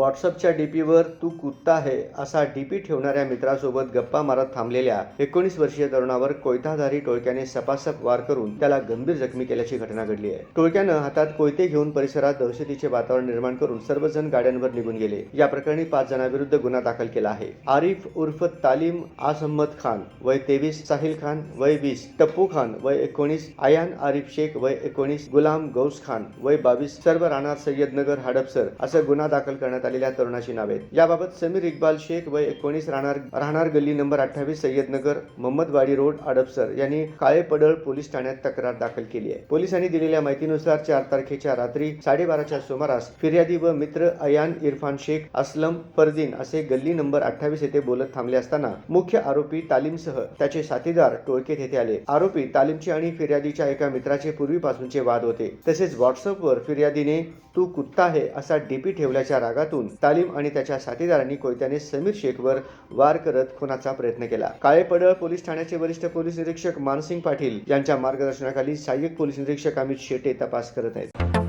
व्हॉट्सअपच्या D पीवर तू कुत्ता आहे असा डी पी ठेवणाऱ्या मित्रासोबत गप्पा मारत थांबलेल्या एकोणीस वर्षीय तरुणावर कोयताधारी टोळक्याने सपासप वार करून त्याला गंभीर जखमी केल्याची घटना घडली आहे. टोळक्यानं हातात कोयते घेऊन परिसरात दहशतीचे वातावरण निर्माण करून सर्वजण गाड्यांवर निघून गेले. या प्रकरणी पाच जणांविरुद्ध गुन्हा दाखल केला आहे. आरिफ उर्फ तालीम आसम्मद खान वय तेवीस साहिल खान वय वीस टप्पू खान वय एकोणीस आयान आरिफ शेख वय एकोणीस गुलाम गौस खान वय बावीस सर्व राहणार सय्यदनगर हडपसर असं गुन्हा दाखल करण्यात आलेल्या तरुणाची नावे याबाबत समीर इक्बाल शेख वय एकोणीस राहणार राहणार गल्ली नंबर अठ्ठावीस सय्यदनगर मोहम्मदवाडी रोड हडपसर यांनी काळे पडळ पोलीस ठाण्यात तक्रार दाखल केली आहे. पोलिसांनी दिलेल्या माहितीनुसार चार तारखेच्या रात्री साडेबाराच्या सुमारास फिर्यादी व मित्र अयान इरफान शेख असलम फरदीन असे गल्ली नंबर अठ्ठावीस येथे बोलत थांबले असताना मुख्य आरोपी तालीमसह त्याचे साथीदार टोळकेत येथे आले. आरोपी तालीमचे आणि फिर्यादीच्या एका मित्राचे पूर्वीपासूनचे वाद होते. तसेच व्हॉट्सअपवर फिर्यादीने तू कुत्ता आहे असा डीपी ठेवल्याच्या रागातून तालीम आणि त्याच्या साथीदारांनी कोयत्याने समीर शेखवर वार करत खुनाचा प्रयत्न केला. काळेपडळ पोलीस ठाण्याचे वरिष्ठ पोलीस निरीक्षक मानसिंग पाटील यांच्या मार्गदर्शनाखाली सहाय्यक पोलीस निरीक्षक अमित शेटे तपास करत आहेत.